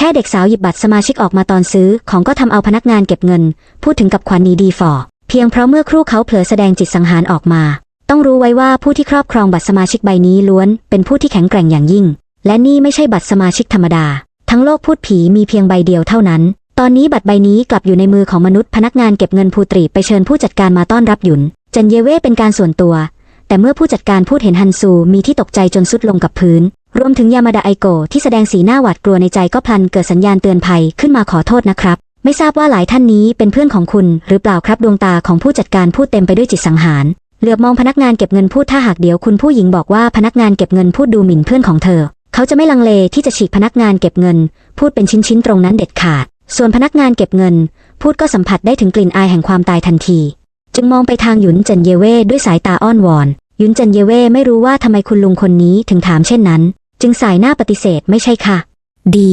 แค่เด็กสาวหยิบบัตรสมาชิกออกมาตอนซื้อของก็ทำเอาพนักงานเก็บเงิน พูดถึงกับขวัญนีดีฟอร์เพียงเพราะเมื่อครู่เขาเผลอแสดงจิตสังหารออกมา ต้องรู้ไว้ว่าผู้ที่ครอบครองบัตรสมาชิกใบนี้ล้วน เป็นผู้ที่แข็งแกร่งอย่างยิ่ง และนี่ไม่ใช่บัตรสมาชิกธรรมดา ทั้งโลกพูดผีมีเพียงใบเดียวเท่านั้น ตอนนี้บัตรใบนี้กลับอยู่ในมือของมนุษย์พนักงานเก็บเงินภูตรีไปเชิญผู้จัดการมาต้อนรับหยุนเจนเยเว่เป็นการส่วนตัว แต่เมื่อผู้จัดการพูดเห็นฮันซูมีที่ตกใจจนสุดลงกับพื้น รวมถึงยามาดาไอโกที่แสดงสีหน้าหวาดกลัวในใจก็พลันเกิดสัญญาณเตือนภัยขึ้นมาขอโทษนะครับ ไม่ทราบว่าหลายท่านนี้เป็นเพื่อนของคุณ หรือเปล่าครับดวงตาของผู้จัดการพูดเต็มไปด้วยจิตสังหาร เหลือบมองพนักงานเก็บเงินพูดถ้าหากเดี๋ยวคุณผู้หญิงบอกว่าพนักงานเก็บเงินพูดดูหมิ่นเพื่อนของเธอ เขาจะไม่ลังเลที่จะฉีกพนักงานเก็บเงิน พูดเป็นชิ้นๆตรงนั้นเด็ดขาด ส่วนพนักงานเก็บเงิน พูดก็สัมผัสได้ถึงกลิ่นอายแห่งความตายทันที จึงมองไปทางหยุนเจินเยเว่ด้วยสายตาอ้อนวอนหยุนเจินเยเว่ไม่รู้ว่าทำไมคุณลุงคนนี้ถึงถามเช่นนั้น จึงสายหน้าปฏิเสธไม่ใช่ค่ะ ดี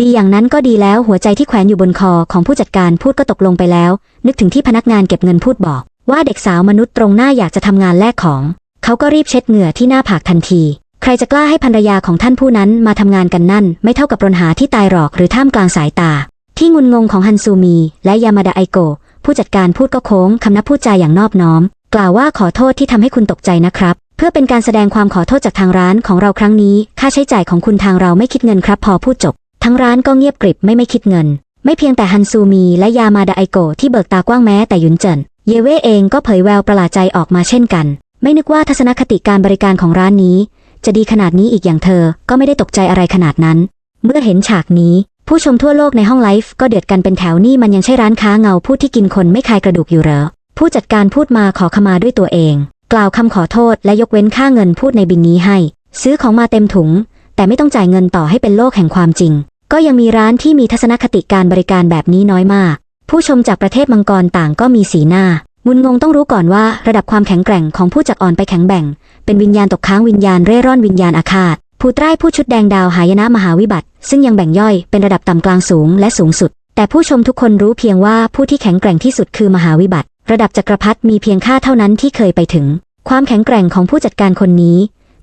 ดีอย่างนั้นก็ดีแล้วหัวใจที่แขวนอยู่บนคอของผู้จัดการพูดก็ตกลงไปแล้ว นึกถึงที่พนักงานเก็บเงินพูดบอก ว่าเด็กสาวมนุษย์ตรงหน้าอยากจะทำงานแลกของ เขาก็รีบเช็ดเหงื่อที่หน้าผากทันที ใครจะกล้าให้ภรรยาของท่านผู้นั้นมาทำงานกันนั่น ไม่เท่ากับรนหาที่ตายหรอกหรือท่ามกลางสายตา ที่งุนงงของฮันซูมี และยามาดาไอโกผู้จัดการพูดก็โค้งคำนับพูดใจอย่างนอบน้อม กล่าวว่าขอโทษที่ทำให้คุณตกใจนะครับ พื่อเป็นการแสดงความขอโทษจากทางร้านของเราครั้งนี้ ค่าใช้จ่ายของคุณทางเราไม่คิดเงินครับ พอพูดจบ ทั้งร้านก็เงียบกริบไม่ไม่คิดเงิน ไม่เพียงแต่ฮันซูมีและยามาดาไอโกะที่เบิกตากว้างแม้แต่ยุนเจินเยเว่เองก็เผยแววประหลาดใจออกมาเช่นกัน ไม่นึกว่าทัศนคติการบริการของร้านนี้ จะดีขนาดนี้อีกอย่างเธอ ก็ไม่ได้ตกใจอะไรขนาดนั้น เมื่อเห็นฉากนี้ ผู้ชมทั่วโลกในห้องไลฟ์ก็เดือดกันเป็นแถวนี่มันยังใช่ร้านค้าเงาพูดที่กินคนไม่คายกระดูกอยู่เหรอผู้จัดการพูดมาขอขมาด้วยตัวเอง กล่าวคำขอโทษและยกเว้นค่าเงินพูดในบินนี้ให้ ซื้อของมาเต็มถุง แต่ไม่ต้องจ่ายเงินต่อให้เป็นโลกแห่งความจริง ก็ยังมีร้านที่มีทัศนคติการบริการแบบนี้น้อยมาก ผู้ชมจากประเทศมังกรต่างก็มีสีหน้างุนงงต้องรู้ก่อนว่าระดับความแข็งแกร่งของผู้จักอ่อนไปแข็งแบ่ง เป็นวิญญาณตกค้างวิญญาณเร่ร่อนวิญญาณอาฆาตผู้ใต้ผู้ชุดแดงดาวหายนะมหาวิบัติ ซึ่งยังแบ่งย่อยเป็นระดับต่ำกลางสูงและสูงสุด แต่ผู้ชมทุกคนรู้เพียงว่าผู้ที่แข็งแกร่งที่สุดคือมหาวิบัติ ระดับจักรพรรดิมีเพียงค่าเท่านั้นที่เคยไปถึง ความแข็งแกร่งของผู้จัดการคนนี้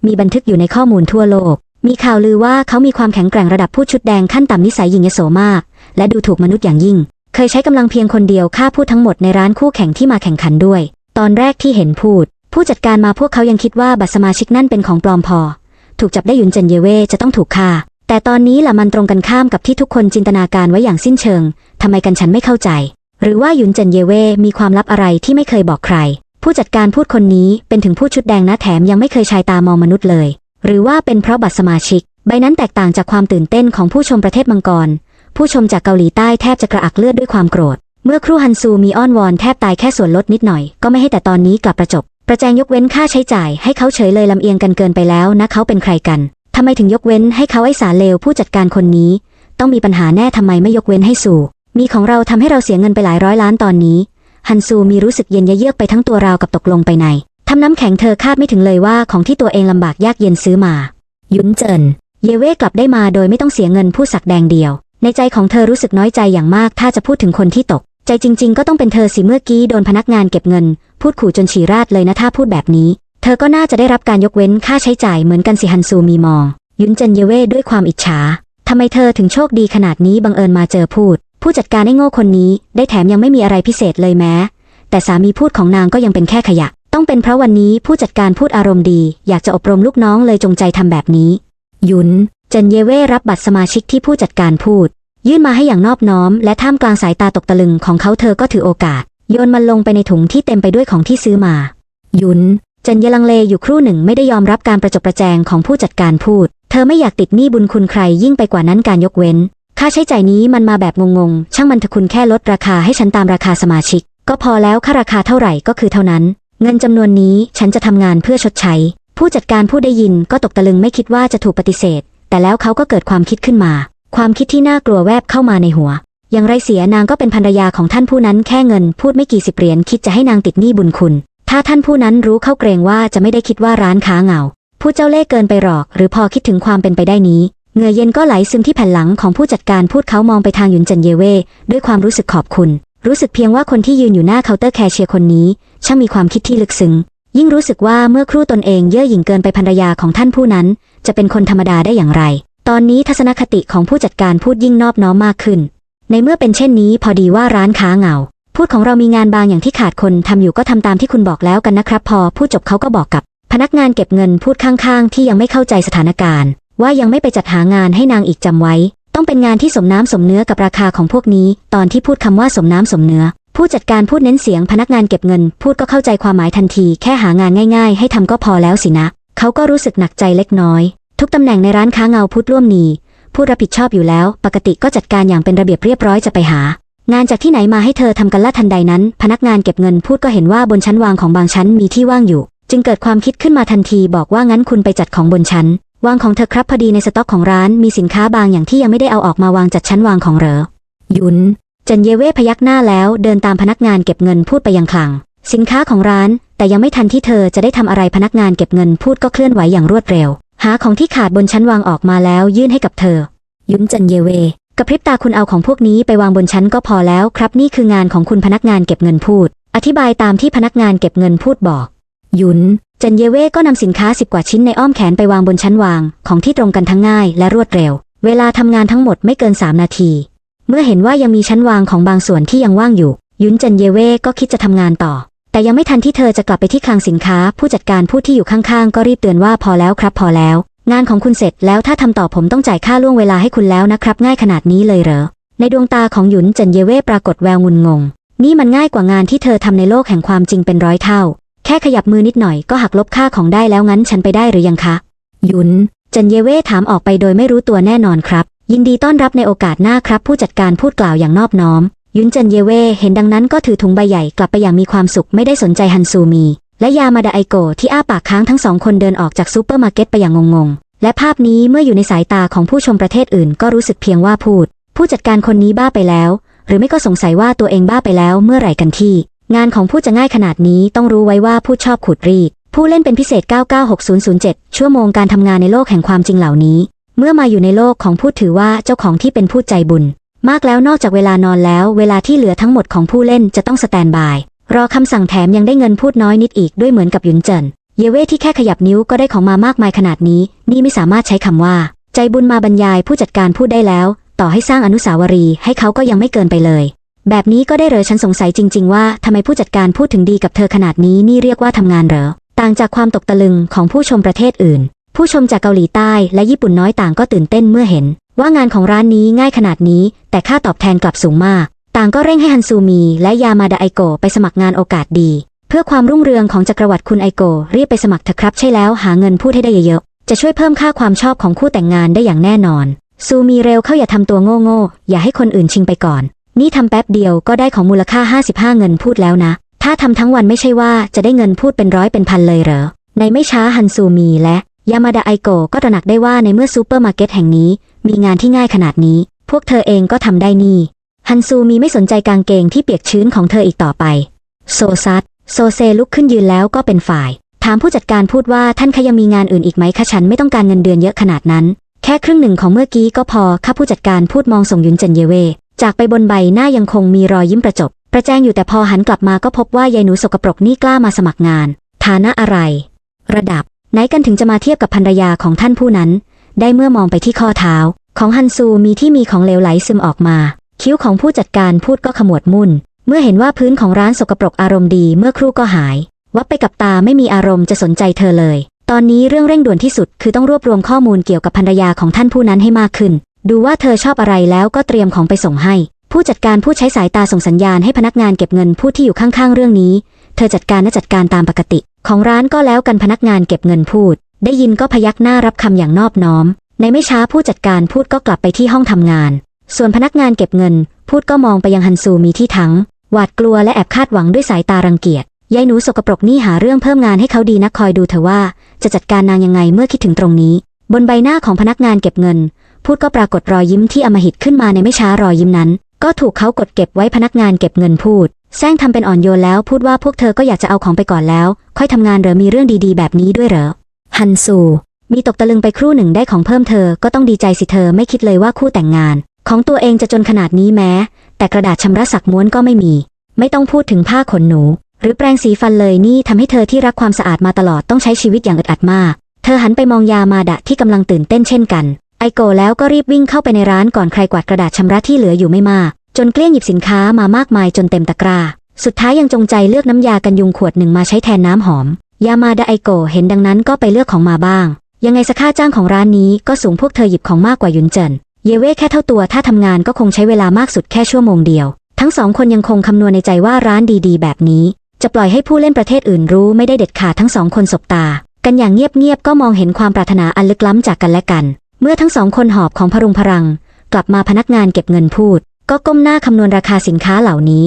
มีบันทึกอยู่ในข้อมูลทั่วโลก มีข่าวลือว่าเขามีความแข็งแกร่งระดับผู้ชุดแดงขั้นต่ำนิสัยหยิ่งยโสมาก และดูถูกมนุษย์อย่างยิ่ง เคยใช้กำลังเพียงคนเดียวฆ่าผู้ทั้งหมดในร้านคู่แข่งที่มาแข่งขันด้วย ตอนแรกที่เห็นพูด ผู้จัดการมาพวกเขายังคิดว่าบัตรสมาชิกนั่นเป็นของปลอมพอ ถูกจับได้ยุนเจนเยเวจะต้องถูกฆ่าแต่ตอนนี้ละมันตรงกันข้ามกับที่ทุกคนจินตนาการไว้อย่างสิ้นเชิง ทำไมกันฉันไม่เข้าใจ หรือว่ายุนเจินเยเว่มีความลับอะไรที่ไม่เคยบอกใคร ผู้จัดการพูดคนนี้เป็นถึงผู้ชุดแดงนะแถมยังไม่เคยชายตามองมนุษย์เลย หรือว่าเป็นเพราะบัตรสมาชิก ใบนั้นแตกต่างจากความตื่นเต้นของผู้ชมประเทศมังกร ผู้ชมจากเกาหลีใต้แทบจะกระอักเลือดด้วยความโกรธ เมื่อครูฮันซูมีอ้อนวอนแทบตายแค่ส่วนลดนิดหน่อยก็ไม่ให้แต่ตอนนี้กลับประจบ ประแจงยกเว้นค่าใช้จ่ายให้เขาเฉยเลยลำเอียงกันเกินไปแล้วนะเขาเป็นใครกันทำไมถึงยกเว้นให้เขาไอ้สารเลวผู้จัดการคนนี้ ต้องมีปัญหาแน่ทำไมไม่ยกเว้นให้ซู มีของเราทำให้เราเสียเงินไปหลายร้อยล้านตอนนี้ ฮันซูมีรู้สึกเย็นเยือกไปทั้งตัวราวกับตกลงไปในทำน้ำแข็งเธอคาดไม่ถึงเลยว่าของที่ตัวเองลำบากยากเย็นซื้อมา ยุนเจิน เยเว่กลับได้มาโดยไม่ต้องเสียเงินผู้สักแดงเดียว ในใจของเธอรู้สึกน้อยใจอย่างมาก ถ้าจะพูดถึงคนที่ตก ใจจริง ๆ ก็ต้องเป็นเธอสิเมื่อกี้โดนพนักงานเก็บเงิน พูดขู่จนฉี่ราดเลยนะถ้าพูดแบบนี้ เธอก็น่าจะได้รับการยกเว้นค่าใช้จ่ายเหมือนกันสิฮันซูมีมอง ยุนเจินเยเว่ด้วยความอิจฉาทำไมเธอถึงโชคดีขนาดนี้บังเอิญมาเจอพูด ผู้จัดการไอ้โง่คนนี้ ได้แถมยังไม่มีอะไรพิเศษเลยแม้ แต่สามีพูดของนางก็ยังเป็นแค่ขยะ ต้องเป็นเพราะวันนี้ผู้จัดการพูดอารมณ์ดี อยากจะอบรมลูกน้องเลยจงใจทำแบบนี้ ยุนเจนเยเว่รับบัตรสมาชิกที่ผู้จัดการพูด ยื่นมาให้อย่างนอบน้อม และท่ามกลางสายตาตกตะลึงของเขาเธอก็ถือโอกาส โยนมันลงไปในถุงที่เต็มไปด้วยของที่ซื้อมา ยุนเจนยลังเลอยู่ครู่หนึ่งไม่ได้ยอมรับการประจบประแจงของผู้จัดการพูด เธอไม่อยากติดหนี้บุญคุณใครยิ่งไปกว่านั้นการยกเว้น ค่าใช้จ่ายนี้มันมาแบบงงๆ ช่างมันเถอะคุณแค่ลดราคาให้ฉันตามราคาสมาชิก ก็พอแล้วค่าราคาเท่าไหร่ก็คือเท่านั้น เงินจำนวนนี้ฉันจะทำงานเพื่อชดใช้ ผู้จัดการผู้ได้ยินก็ตกตะลึงไม่คิดว่าจะถูกปฏิเสธ แต่แล้วเขาก็เกิดความคิดขึ้นมา ความคิดที่น่ากลัวแวบเข้ามาในหัว อย่างไรเสียนางก็เป็นภรรยาของท่านผู้นั้นแค่เงินพูดไม่กี่สิบเหรียญคิดจะให้นางติดหนี้บุญคุณ ถ้าท่านผู้นั้นรู้เข้าเกรงว่าจะไม่ได้คิดว่าร้านค้าเงาผู้เจ้าเล่ห์เกินไปหรอก หรือพอคิดถึงความเป็นไปได้นี้ เหงื่อเย็นก็ไหลซึมที่แผ่นหลังของผู้จัดการพูดเขามองไปทางหยุนจินเยเว่ด้วยความรู้สึกขอบคุณ รู้สึกเพียงว่าคนที่ยืนอยู่หน้าเคาน์เตอร์แคชเชียร์คนนี้ช่างมีความคิดที่ลึกซึ้งยิ่งรู้สึกว่าเมื่อครู่ตนเองเย่อหยิ่งเกินไปภรรยาของท่านผู้นั้น จะเป็นคนธรรมดาได้อย่างไร ตอนนี้ทัศนคติของผู้จัดการพูดยิ่งนอบน้อมมากขึ้น ในเมื่อเป็นเช่นนี้พอดีว่าร้านค้าเหงา พูดของเรามีงานบางอย่างที่ขาดคนทำอยู่ก็ทำตามที่คุณบอกแล้วกันนะครับ พอพูดจบเขาก็บอกกับ พนักงานเก็บเงินพูดข้างๆ ที่ยังไม่เข้าใจสถานการณ์ ว่ายังไม่ไปจัดหางานให้นางอีกจำไว้ ต้องเป็นงานที่สมน้ำสมเนื้อกับราคาของพวกนี้ ตอนที่พูดคำว่าสมน้ำสมเนื้อ ผู้จัดการพูดเน้นเสียงพนักงานเก็บเงิน พูดก็เข้าใจความหมายทันที แค่หางานง่าย ๆ ให้ทำก็พอแล้วสินะ เขาก็รู้สึกหนักใจเล็กน้อย ทุกตำแหน่งในร้านค้าเงาพูดร่วมนีผู้รับผิดชอบอยู่แล้ว ปกติก็จัดการอย่างเป็นระเบียบเรียบร้อยจะไปหา งานจากที่ไหนมาให้เธอทำกันละทันใดนั้น พนักงานเก็บเงินพูดก็เห็นว่าบนชั้นวางของบางชั้นมีที่ว่างอยู่ จึงเกิดความคิดขึ้นมาทันทีบอกว่างั้นคุณไปจัดของบนชั้น วางของเธอครับพอดีในสต็อกของร้านมีสินค้าบางอย่างที่ยังไม่ได้เอาออกมาวางจัดชั้นวางของเหรอหยุน จันเยเว่พยักหน้าแล้วเดินตามพนักงานเก็บเงินพูดไปยังคลัง สินค้าของร้าน แต่ยังไม่ทันที่เธอจะได้ทำอะไรพนักงานเก็บเงินพูดก็เคลื่อนไหวอย่างรวดเร็ว หาของที่ขาดบนชั้นวางออกมาแล้วยื่นให้กับเธอ ยุนจันเยเวกระพริบตาคุณเอาของพวกนี้ไปวางบนชั้นก็พอแล้วครับนี่คืองานของคุณพนักงานเก็บเงินพูด อธิบายตามที่พนักงานเก็บเงินพูดบอก ยุน จันเยเว่ก็นำสินค้าสิบกว่าชิ้นในอ้อมแขนไปวางบนชั้นวาง ของที่ตรงกันทั้งง่ายและรวดเร็ว เวลาทำงานทั้งหมดไม่เกินสามนาที เมื่อเห็นว่ายังมีชั้นวางของบางส่วนที่ยังว่างอยู่ ยุนจันเยเว่ก็คิดจะทำงานต่อ แต่ยังไม่ทันที่เธอจะกลับไปที่คลังสินค้า ผู้จัดการผู้ที่อยู่ข้างๆ ก็รีบเตือนว่าพอแล้วครับพอแล้ว งานของคุณเสร็จแล้วถ้าทำต่อผมต้องจ่ายค่าล่วงเวลาให้คุณแล้วนะครับ ง่ายขนาดนี้เลยเหรอในดวงตาของหยุนจินเยเว่ปรากฏแววงุนงง นี่มันง่ายกว่างานที่เธอทำในโลกแห่งความจริงเป็นร้อยเท่า แค่ขยับมือนิดหน่อยก็หักลบค่าของได้แล้วงั้นฉันไปได้หรือยังคะหยุนเจินเยเว่ถามออกไปโดยไม่รู้ตัวแน่นอนครับ ยินดีต้อนรับในโอกาสหน้าครับ ผู้จัดการพูดกล่าวอย่างนอบน้อม ยุนเจินเยเว่เห็นดังนั้นก็ถือถุงใบใหญ่กลับไปอย่างมีความสุขไม่ได้สนใจฮันซูมี และยามาดาไอโกะที่อ้าปากค้างทั้งสองคนเดินออกจากซูเปอร์มาร์เก็ตไปอย่างงงๆ และภาพนี้เมื่ออยู่ในสายตาของผู้ชมประเทศอื่น ก็รู้สึกเพียงว่าพูด ผู้จัดการคนนี้บ้าไปแล้ว หรือไม่ก็สงสัยว่าตัวเองบ้าไปแล้วเมื่อไหร่กันที่ งานของผู้จะง่ายขนาดนี้ต้องรู้ไว้ว่าผู้ชอบขูดรีด ผู้เล่นเป็นพิเศษ 996007 ชั่วโมงการทำงานในโลกแห่งความจริงเหล่านี้ เมื่อมาอยู่ในโลกของผู้ถือว่าเจ้าของที่เป็นผู้ใจบุญ มากแล้วนอกจากเวลานอนแล้ว เวลาที่เหลือทั้งหมดของผู้เล่นจะต้องสแตนบาย รอคำสั่งแถมยังได้เงินพูดน้อยนิดอีกด้วยเหมือนกับหยุนเจินเยเว่ที่แค่ขยับนิ้วก็ได้ของมามากมายขนาดนี้ นี่ไม่สามารถใช้คำว่า ใจบุญมาบรรยายผู้จัดการพูดได้แล้ว ต่อให้สร้างอนุสาวรีย์ให้เขาก็ยังไม่เกินไปเลย แบบนี้ก็ได้เหรอฉันสงสัยจริง ๆ ว่าทำไมผู้จัดการพูดถึงดีกับเธอขนาดนี้นี่เรียกว่าทำงานเหรอ ต่างจากความตกตะลึงของผู้ชมประเทศอื่น ผู้ชมจากเกาหลีใต้และญี่ปุ่นน้อยต่างก็ตื่นเต้นเมื่อเห็น ว่างานของร้านนี้ง่ายขนาดนี้ แต่ค่าตอบแทนกลับสูงมาก ต่างก็เร่งให้ฮันซูมี และยามาดาไอโกะไปสมัครงานโอกาสดี เพื่อความรุ่งเรืองของจักรวรรดิคุณไอโกะรีบไปสมัครเถอะครับใช่แล้วหาเงินพูดให้ได้เยอะๆจะช่วยเพิ่มค่าความชอบของคู่แต่งงานได้อย่างแน่นอนซูมีเร็วเข้าอย่าทำตัวโง่ๆอย่าให้คนอื่นชิงไปก่อน นี่ทำแป๊บเดียวก็ได้ของมูลค่า 55 เงินพูดแล้วนะ ถ้าทำทั้งวันไม่ใช่ว่าจะได้เงินพูดเป็นร้อยเป็นพันเลยเหรอ ในไม่ช้าฮันซูมีและ ยามาดาไอโกะก็ตระหนักได้ว่าในเมื่อซูเปอร์มาร์เก็ตแห่งนี้ มีงานที่ง่ายขนาดนี้ พวกเธอเองก็ทำได้นี่ ฮันซูมีไม่สนใจกางเกงที่เปียกชื้นของเธออีกต่อไป โซซัดโซเซลุกขึ้นยืนแล้วก็เป็นฝ่าย ถามผู้จัดการพูดว่าท่านคะยังมีงานอื่นอีกไหมคะฉันไม่ต้องการเงินเดือนเยอะขนาดนั้น แค่ครึ่งหนึ่งของเมื่อกี้ก็พอข้าผู้จัดการพูดมองส่งยุนเจนเยเว จากไปบนใบหน้ายังคงมีรอยยิ้มประจบ ประแจงอยู่แต่พอหันกลับมาก็พบว่ายายหนูสกปรกนี่กล้ามาสมัครงาน ฐานะอะไร ระดับ ไหนกันถึงจะมาเทียบกับภรรยาของท่านผู้นั้น ได้เมื่อมองไปที่ข้อเท้า ของฮันซูมีที่มีของเหลวไหลซึมออกมา คิ้วของผู้จัดการพูดก็ขมวดมุ่น เมื่อเห็นว่าพื้นของร้านสกปรกอารมณ์ดีเมื่อครู่ก็หาย วับไปกับตาไม่มีอารมณ์จะสนใจเธอเลย ตอนนี้เรื่องเร่งด่วนที่สุดคือต้องรวบรวมข้อมูลเกี่ยวกับภรรยาของท่านผู้นั้นให้มากขึ้น ดูว่าเธอชอบอะไรแล้วก็เตรียมของไปส่งให้ ผู้จัดการผู้ใช้สายตาส่งสัญญาณให้พนักงานเก็บเงินผู้ที่อยู่ข้างๆ เรื่องนี้ เธอจัดการและจัดการตามปกติ ของร้านก็แล้วกันพนักงานเก็บเงินพูด ได้ยินก็พยักหน้ารับคำอย่างนอบน้อม ในไม่ช้าผู้จัดการพูดก็กลับไปที่ห้องทำงาน ส่วนพนักงานเก็บเงิน พูดก็มองไปยังฮันซูมีที่ทั้งหวาดกลัวและแอบคาดหวังด้วยสายตารังเกียจยายหนูสกปรกนี่หาเรื่องเพิ่มงานให้เขาดีนักคอยดูเถอว่า จะจัดการนางยังไงเมื่อคิดถึงตรงนี้ บนใบหน้าของพนักงานเก็บเงิน พูดก็ปรากฏรอยยิ้มที่อมหิตขึ้นมาในไม่ช้ารอยยิ้มนั้น ก็ถูกเขากดเก็บไว้พนักงานเก็บเงินพูดแซงทำเป็นอ่อนโยนแล้วพูดว่าพวกเธอก็อยากจะเอาของไปก่อนแล้ว ค่อยทำงานเหรอมีเรื่องดีๆ แบบนี้ด้วยเหรอฮันซูมีตกตะลึงไปครู่หนึ่งได้ของเพิ่มเธอก็ต้องดีใจสิเธอไม่คิดเลยว่าคู่แต่งงาน ของตัวเองจะจนขนาดนี้แม้ แต่กระดาษชำระสักม้วนก็ไม่มี ไม่ต้องพูดถึงผ้าขนหนู หรือแปรงสีฟันเลยนี่ทำให้เธอที่รักความสะอาดมาตลอดต้องใช้ชีวิตอย่างอึดอัดมาก เธอหันไปมองยามาดะที่กำลังตื่นเต้นเช่นกัน ไอโกแล้วก็รีบวิ่งเข้าไปในร้านก่อนใครกวาดกระดาษชำระที่เหลืออยู่ไม่มาก จนเกลี้ยงหยิบสินค้ามามากมายจนเต็มตะกร้า สุดท้ายยังจงใจเลือกน้ำยากันยุงขวดหนึ่งมาใช้แทนน้ำหอม ยามาดาไอโกเห็นดังนั้นก็ไปเลือกของมาบ้าง ยังไงสค่าจ้างของร้านนี้ก็สูงพวกเธอหยิบของมากกว่ายุนเจิน เยเว่แค่เท่าตัวถ้าทำงานก็คงใช้เวลามากสุดแค่ชั่วโมงเดียว ทั้งสองคนยังคงคำนวณในใจว่าร้านดีๆ แบบนี้ จะปล่อยให้ผู้เล่นประเทศอื่นรู้ไม่ได้เด็ดขาดทั้งสองคนสบตา กันอย่างเงียบๆก็มองเห็นความปรารถนาอันลึกล้ำจากกันและกัน เมื่อทั้งสองคนหอบของพรุงพรัง กลับมาพนักงานเก็บเงินพูด ก็ก้มหน้าคำนวณราคาสินค้าเหล่านี้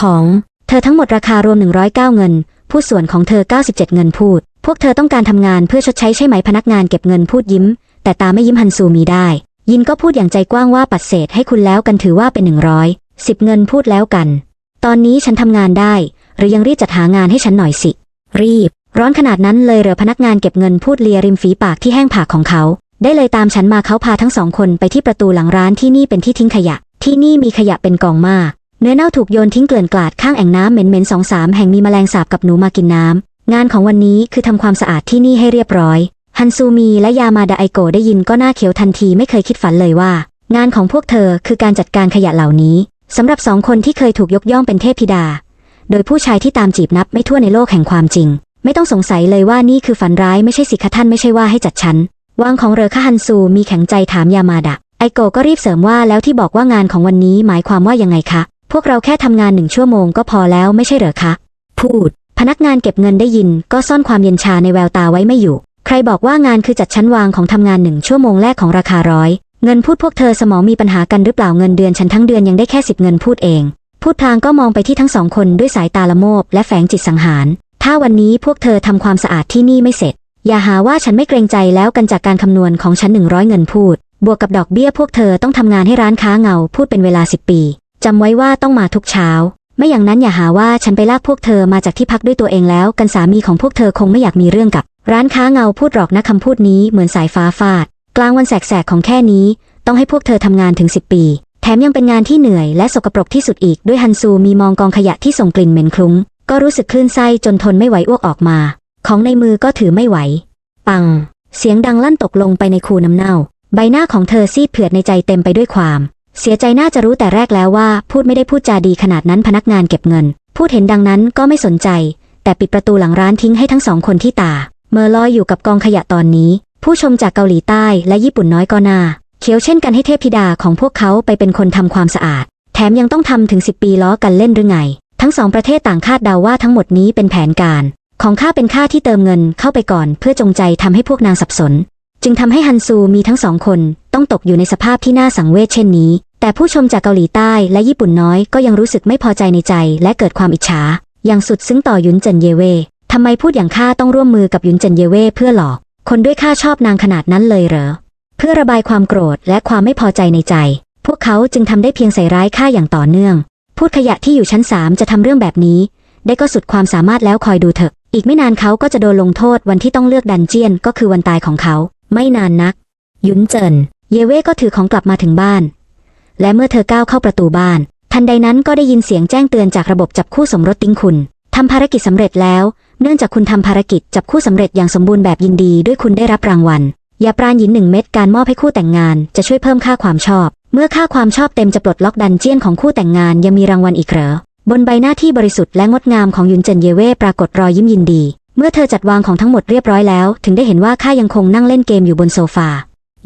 ของเธอทั้งหมดราคารวม 109 เงิน ผู้ส่วนของเธอ 97 เงินพูด พวกเธอต้องการทำงานเพื่อชดใช้ใช่ไหมพนักงานเก็บเงินพูดยิ้ม แต่ตาไม่ยิ้มฮันซูมีได้ ยินก็พูดอย่างใจกว้างว่าปัดเศษให้คุณแล้วกันถือว่าเป็นหนึ่งร้อยสิบเงินพูดแล้วกัน ตอนนี้ฉันทำงานได้ หรือยังรีบจัดหางานให้ฉันหน่อยสิ รีบ ร้อนขนาดนั้นเลยเหรอพนักงานเก็บเงินพูดเลียริมฝีปากที่แห้งผากของเขา ได้เลยตามฉันมาเขาพาทั้งสองคนไปที่ประตูหลังร้านที่นี่เป็นที่ทิ้งขยะ ที่นี่มีขยะเป็นกองมาก เนื้อเน่าถูกโยนทิ้งเกลื่อนกลาดข้างแอ่งน้ำเหม็นๆสองสามแห่งมีแมลงสาบกับหนูมากินน้ำงานของวันนี้คือทำความสะอาดที่นี่ให้เรียบร้อย ฮันซูมีและยามาดาไอโกได้ยินก็หน้าเขียวทันทีไม่เคยคิดฝันเลยว่า งานของพวกเธอคือการจัดการขยะเหล่านี้สำหรับสองคนที่เคยถูกยกย่องเป็นเทพธิดา โดยผู้ชายที่ตามจีบนับไม่ทั่วในโลกแห่งความจริง ไม่ต้องสงสัยเลยว่านี่คือฝันร้ายไม่ใช่สิคะท่านไม่ใช่ว่าให้จัดชั้น วางของเรอคฮันซูมีแข็งใจถามยามาดะ ไอโกก็รีบเสริมว่าแล้วที่บอกว่างานของวันนี้หมายความว่ายังไงคะ พวกเราแค่ทำงานหนึ่งชั่วโมงก็พอแล้วไม่ใช่เหรอคะ พูด พนักงานเก็บเงินได้ยิน ก็ซ่อนความเย็นชาในแววตาไว้ไม่อยู่ ใครบอกว่างานคือจัดชั้นวางของทำงานหนึ่งชั่วโมงแรกของราคาร้อยเงินพูดพวกเธอสมองมีปัญหากันหรือเปล่าเงินเดือนฉันทั้งเดือนยังได้แค่สิบเงินพูดเอง พูดพลางก็มองไปที่ทั้งสองคนด้วยสายตาละโมบและแฝงจิตสังหาร ถ้าวันนี้พวกเธอทำความสะอาดที่นี่ไม่เสร็จ อย่าหาว่าฉันไม่เกรงใจแล้วกันจากการคำนวณของฉันหนึ่งร้อยเงินพูด บวกกับดอกเบี้ยพวกเธอต้องทำงานให้ร้านค้าเงาพูดเป็นเวลาสิบปีจำไว้ว่าต้องมาทุกเช้า ไม่อย่างนั้นอย่าหาว่าฉันไปลากพวกเธอมาจากที่พักด้วยตัวเองแล้ว กันสามีของพวกเธอคงไม่อยากมีเรื่องกับ ร้านค้าเงาพูดหรอกนะคำพูดนี้เหมือนสายฟ้าฟาด กลางวันแสกๆของแค่นี้ ต้องให้พวกเธอทำงานถึง10ปี แถมยังเป็นงานที่เหนื่อยและสกปรกที่สุดอีกด้วยฮันซูมีมองกองขยะที่ส่งกลิ่นเหม็นคลุ้งก็รู้สึกคลื่นไส้จนทนไม่ไหวอ้วกออกมา ของในมือก็ถือไม่ไหว ปัง เสียงดังลั่นตกลงไปในคูน้ำเน่า ใบหน้าของเธอซีดเผือดในใจเต็มไปด้วยความ เสียใจน่าจะรู้แต่แรกแล้วว่า พูดไม่ได้พูดจาดีขนาดนั้นพนักงานเก็บเงิน พูดเห็นดังนั้นก็ไม่สนใจ แต่ปิดประตูหลังร้านทิ้งให้ทั้งสองคนที่ตา เมอลอยอยู่กับกองขยะตอนนี้ ผู้ชมจากเกาหลีใต้และญี่ปุ่นน้อยก็น่าเขียวเช่นกันให้เทพธิดาของพวกเขาไปเป็นคนทำความสะอาด แถมยังต้องทำถึง 10 ปีล้อกันเล่นหรือไง ทั้งสองประเทศต่างคาดเดาว่าทั้งหมดนี้เป็นแผนการ ของข้าเป็นค่าที่เติมเงินเข้าไปก่อน เพื่อจงใจทำให้พวกนางสับสน จึงทำให้ฮันซูมีทั้งสองคนต้องตกอยู่ในสภาพที่น่าสังเวชเช่นนี้ แต่ผู้ชมจากเกาหลีใต้และญี่ปุ่นน้อยก็ยังรู้สึกไม่พอใจในใจและเกิดความอิจฉา อย่างสุดซึ้งต่อยุนเจินเยเว่ทำไมพูดอย่างข้าต้องร่วมมือกับยุนเจินเยเว่เพื่อหลอก คนด้วยข้าชอบนางขนาดนั้นเลยเหรอ เพื่อระบายความโกรธและความไม่พอใจในใจ พวกเขาจึงทำได้เพียงใส่ร้ายข้าอย่างต่อเนื่อง พูดขยะที่อยู่ชั้นสามจะทำเรื่องแบบนี้ ได้ก็สุดความสามารถแล้วคอยดูเถอะ อีกไม่นานเขาก็จะโดนลงโทษวันที่ต้องเลือกดันเจียนก็คือวันตายของเขา ไม่นานนัก ยุนเจิน เยเว่ก็ถือของกลับมาถึงบ้าน และเมื่อเธอก้าวเข้าประตูบ้าน ทันใดนั้นก็ได้ยินเสียงแจ้งเตือนจากระบบจับคู่สมรสติ้งคุณทำภารกิจสำเร็จแล้ว เนื่องจากคุณทำภารกิจจับคู่สำเร็จอย่างสมบูรณ์แบบยินดีด้วยคุณได้รับรางวัลยาปราณหยินหนึ่งเม็ดการมอบให้คู่แต่งงานจะช่วยเพิ่มค่าความชอบ เมื่อค่าความชอบเต็มจะปลดล็อกดันเจียนของคู่แต่งงานยังมีรางวัลอีกเหรอ บนใบหน้าที่บริสุทธิ์และงดงามของยุนเจินเยเว่ปรากฏรอยยิ้มยินดี เมื่อเธอจัดวางของทั้งหมดเรียบร้อยแล้ว ถึงได้เห็นว่าข้ายังคงนั่งเล่นเกมอยู่บนโซฟา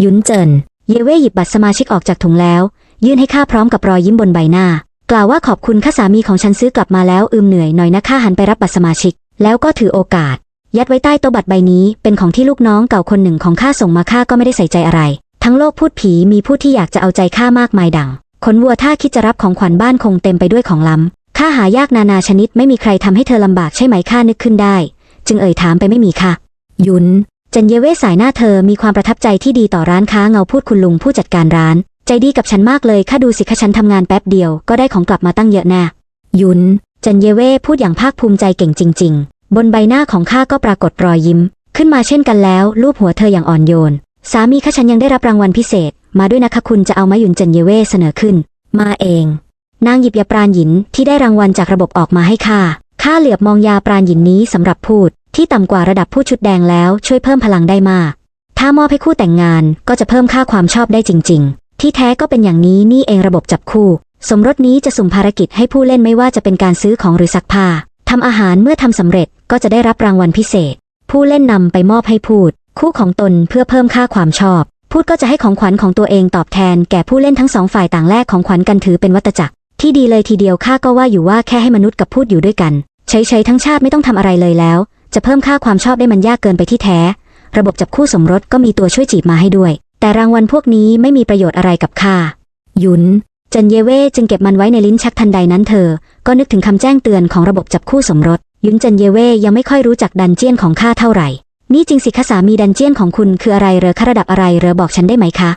ยุนเจินเยเว่หยิบบัตรสมาชิกออกจากถุงแล้ว ยื่นให้ข้าพร้อมกับรอยยิ้มบนใบหน้า กล่าวว่าขอบคุณข้าสามีของฉันซื้อกลับมาแล้วอืมเหนื่อยหน่อยนะข้าหันไปรับบัตรสมาชิก แล้วก็ถือโอกาส ยัดไว้ใต้โต๊ะบัตรใบนี้ เป็นของที่ลูกน้องเก่าคนหนึ่งของข้าส่งมาข้าก็ไม่ได้ใส่ใจอะไร ทั้งโลกพูดผีมีผู้ที่อยากจะเอาใจข้ามากมายดังขนวัวถ้าคิดจะรับของขวัญบ้านคงเต็มไปด้วยของล้ำ ข้าหายากนานาชนิดไม่มีใครทำให้เธอลำบากใช่ไหมข้านึกขึ้นได้ จึงเอ่ยถามไปไม่มีค่ะ ยุนเจนเยเวสายหน้าเธอมีความประทับใจที่ดีต่อร้านค้าเงาพูดคุณลุงผู้จัดการร้าน ใจดีกับฉันมากเลยข้าดูสิคะฉันทำงานแป๊บเดียวก็ได้ของกลับมาตั้งเยอะแน่ยุนเจนเยเวพูดอย่างภาคภูมิใจเก่งจริง ๆ บนใบหน้าของข้าก็ปรากฏรอยยิ้ม ขึ้นมาเช่นกันแล้วลูบหัวเธออย่างอ่อนโยน สามีข้าฉันยังได้รับรางวัลพิเศษ มาด้วยนะคะคุณจะเอาไมายุนเจนเยเวเสนอขึ้น มาเอง นางหยิบยาปราณหยินที่ได้รางวัลจากระบบออกมาให้ข้า ข้าเหลือบมองยาปราณหยินนี้สำหรับพูด ที่ต่ำกว่าระดับผู้ชุดแดงแล้วช่วยเพิ่มพลังได้มาก ถ้ามอบให้คู่แต่งงานก็จะเพิ่มค่าความชอบได้จริง ๆ ที่แท้ก็เป็นอย่างนี้นี่เองระบบจับคู่ สมรสนี้จะสุ่มภารกิจให้ผู้เล่นไม่ว่าจะเป็นการซื้อของหรือซักผ้าทำอาหารเมื่อทำสำเร็จก็จะได้รับรางวัลพิเศษ ผู้เล่นนำไปมอบให้พูด คู่ของตนเพื่อเพิ่มค่าความชอบ พูดก็จะให้ของขวัญของตัวเองตอบแทนแก่ผู้เล่นทั้งสองฝ่ายต่างแลกของขวัญกันถือเป็นวัตจักร ที่ดีเลยทีเดียวข้าก็ว่าอยู่ว่าแค่ให้มนุษย์กับพูดอยู่ด้วยกันเฉยๆทั้งชาติไม่ต้องทำอะไรเลยแล้ว จะเพิ่มค่าความชอบได้มันยากเกินไปที่แท้ ระบบจับคู่สมรสก็มีตัวช่วยจีบมาให้ด้วย แต่รางวัลพวกนี้ไม่มีประโยชน์อะไรกับข้าหยุนจันเยเว่จึงเก็บมันไว้ในลิ้นชักทันใดนั้นเธอ ก็นึกถึงคำแจ้งเตือนของระบบจับคู่สมรสยุนจันเยเว่ยังไม่ค่อยรู้จักดันเจียนของข้าเท่าไหร่ นี่จริงสิคะสามีดันเจียนของคุณคืออะไรเหรอคะระดับอะไรเหรอบอกฉันได้ไหมคะ